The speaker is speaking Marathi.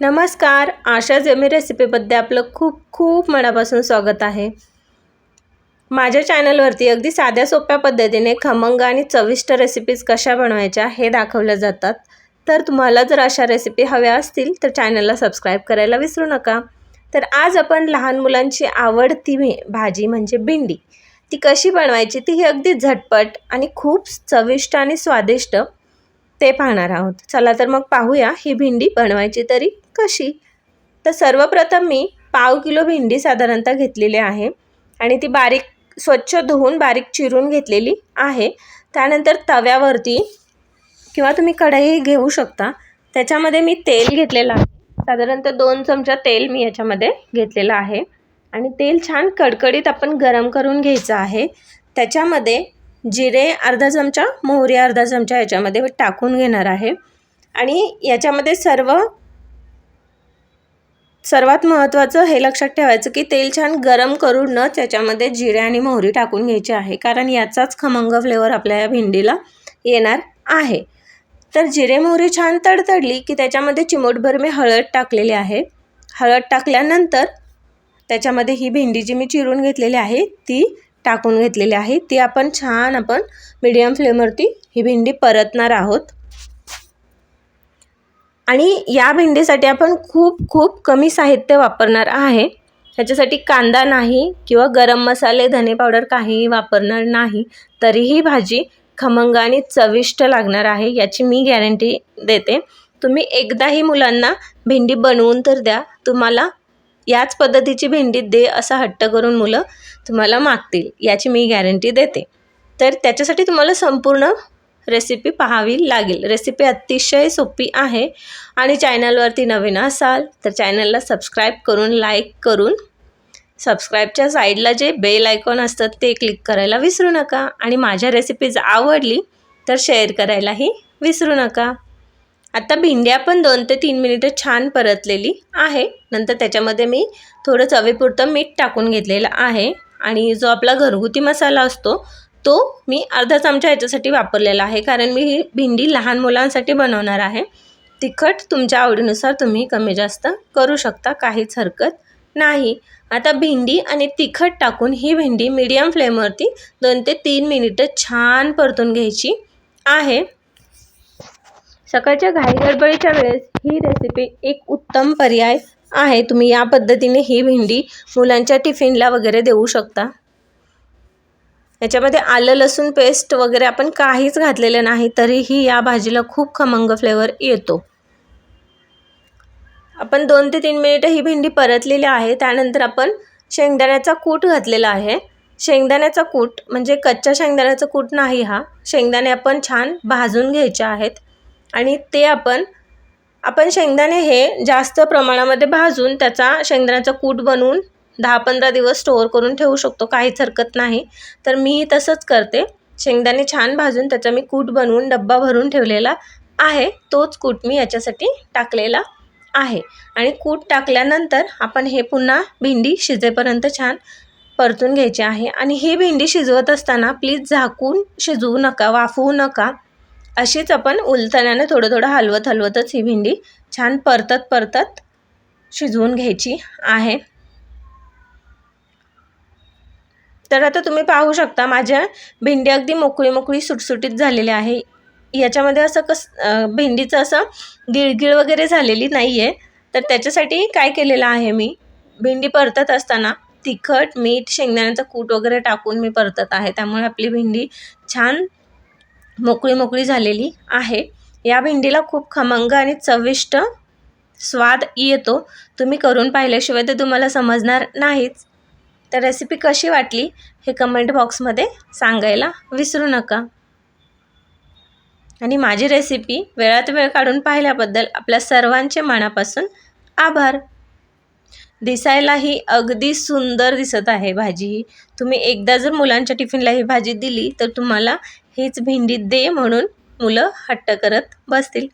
नमस्कार आशा जमी रेसिपीमध्ये आपलं खूप खूप मनापासून स्वागत आहे. माझ्या चॅनलवरती अगदी साध्या सोप्या पद्धतीने खमंग आणि चविष्ट रेसिपीज कशा बनवायच्या हे दाखवल्या जातात. तर तुम्हाला जर अशा रेसिपी हव्या असतील तर चॅनलला सबस्क्राईब करायला विसरू नका. तर आज आपण लहान मुलांची आवडती भाजी म्हणजे भेंडी. ती कशी बनवायची ती ही अगदी झटपट आणि खूप चविष्ट आणि स्वादिष्ट ते पाहणार आहोत. चला तर मग पाहूया ही भेंडी बनवायची तरी कशी. तर सर्वप्रथम मी पाव किलो भेंडी साधारणतः घेतलेली आहे आणि ती बारीक स्वच्छ धुवून बारीक चिरून घेतलेली आहे. त्यानंतर तव्यावरती किंवा तुम्ही कढई घेऊ शकता. त्याच्यामध्ये मी तेल घेतलेलं आहे. साधारणतः दोन चमचा तेल मी याच्यामध्ये घेतलेलं आहे. आणि तेल छान कडकडीत आपण गरम करून घ्यायचं आहे. त्याच्यामध्ये जिरे अर्धा चमचा मोहरी अर्धा चमचा याच्यामध्ये टाकून घेणार आहे. आणि याच्यामध्ये सर्व सर्वात महत्त्वाचं हे लक्षात ठेवायचं की तेल छान गरम करूनच याच्यामध्ये जिरे आणि मोहरी टाकून घ्यायची आहे. कारण याचाच खमंग फ्लेवर आपल्या या भेंडीला येणार आहे. तर जिरे मोहरी छान तडतडली की त्याच्यामध्ये चिमोटभर मी हळद टाकलेली आहे. हळद टाकल्यानंतर त्याच्यामध्ये ही भेंडी जी मी चिरून घेतलेली आहे ती टाकून घेतलेली आहे. ती आपण छान आपण मीडियम फ्लेमवरती ही भेंडी परतणार आहोत. आणि या भेंडीसाठी आपण खूप खूप कमी साहित्य वापरणार आहे. ह्याच्यासाठी कांदा नाही किंवा गरम मसाले धने पावडर काहीही वापरणार नाही. तरीही भाजी खमंग आणि चविष्ट लागणार आहे याची मी गॅरंटी देते. तुम्ही एकदाही मुलांना भेंडी बनवून तर द्या. तुम्हाला याच पद्धतीची भेंडी दे असा हट्ट करून मुलं तुम्हाला मागतील याची मी गॅरंटी देते. तर त्याच्यासाठी तुम्हाला संपूर्ण रेसिपी पाहावी लागेल. रेसिपी अतिशय सोपी आहे आणि चॅनलवरती नवीन असाल तर चॅनलला सबस्क्राईब करून लाईक करून सबस्क्राईबच्या साईडला जे बेल आयकॉन असतात ते क्लिक करायला विसरू नका. आणि माझ्या रेसिपीज आवडली तर शेअर करायलाही विसरू नका. आता भिंड्या पण दोन ते तीन मिनिटं छान परतलेली आहे. नंतर त्याच्यामध्ये मी थोडं चवीपुरतं मीठ टाकून घेतलेलं आहे. आणि जो आपला घरगुती मसाला असतो तो मी अर्धा चमचा ह्याच्यासाठी वापरलेला आहे. कारण मी ही भेंडी लहान मुलांसाठी बनवणार आहे. तिखट तुमच्या आवडीनुसार तुम्ही कमी जास्त करू शकता काहीच हरकत नाही. आता भेंडी आणि तिखट टाकून ही भेंडी मीडियम फ्लेमवरती दोन ते तीन मिनिटं छान परतून घ्यायची आहे. सकाळच्या घाईगडबडीच्या वेळेस ही रेसिपी एक उत्तम पर्याय आहे. तुम्ही या पद्धतीने ही भेंडी मुलांच्या टिफिनला वगैरे देऊ शकता. याच्यामध्ये आलं लसूण पेस्ट वगैरे आपण काहीच घातलेलं नाही तरीही या भाजीला खूप खमंग फ्लेवर येतो. आपण दोन ते तीन मिनिटं ही भेंडी परतलेली आहे. त्यानंतर आपण शेंगदाण्याचा कूट घातलेला आहे. शेंगदाण्याचा कूट म्हणजे कच्च्या शेंगदाण्याचा कूट नाही हा. शेंगदाणे आपण छान भाजून घ्यायचे आहेत. आणि ते आपण आपण शेंगदाणे हे जास्त प्रमाणामध्ये भाजून त्याचा शेंगदाण्याचा कूट बनवून दहा पंधरा दिवस स्टोअर करून ठेवू शकतो. काहीच हरकत नाही. तर मीही तसंच करते. शेंगदाणे छान भाजून त्याचा मी कूट बनवून डब्बा भरून ठेवलेला आहे. तोच कूट मी याच्यासाठी टाकलेला आहे. आणि कूट टाकल्यानंतर आपण हे पुन्हा भेंडी शिजेपर्यंत छान परतून घ्यायची आहे. आणि ही भेंडी शिजवत असताना प्लीज झाकून शिजवू नका वाफवू नका. अशीच आपण उलथण्याने थोडं थोडं हलवत हलवतच ही भेंडी छान परतत परतत शिजवून घ्यायची आहे. तर आता तुम्ही पाहू शकता माझ्या भेंडी अगदी मोकळी मोकळी सुटसुटीत झालेली आहे. याच्यामध्ये असं कस भेंडीचं असं गिळगिळ वगैरे झालेली नाही आहे तर त्याच्यासाठी काय केलेलं आहे मी? भेंडी परतत असताना तिखट मीठ शेंगदाण्याचा कूट वगैरे टाकून मी परतत आहे. त्यामुळे आपली भेंडी छान मोकळी मोकळी झालेली आहे. या भेंडीला खूप खमंग आणि चविष्ट स्वाद येतो. तुम्ही करून पाहिल्याशिवाय ते तुम्हाला समजणार नाहीच. तर रेसिपी कशी वाटली हे कमेंट बॉक्समध्ये सांगायला विसरू नका. आणि माझी रेसिपी वेळात वेळ काढून पाहिल्याबद्दल आपल्या सर्वांचे मनापासून आभार. दिसायला ही अगदी सुंदर दिसत आहे भाजी. ही तुम्ही एकदा जर मुलांच्या टिफिनला ही भाजी दिली तर तुम्हाला हीच भेंडी दे म्हणून मुलं हट्ट करत बसतील.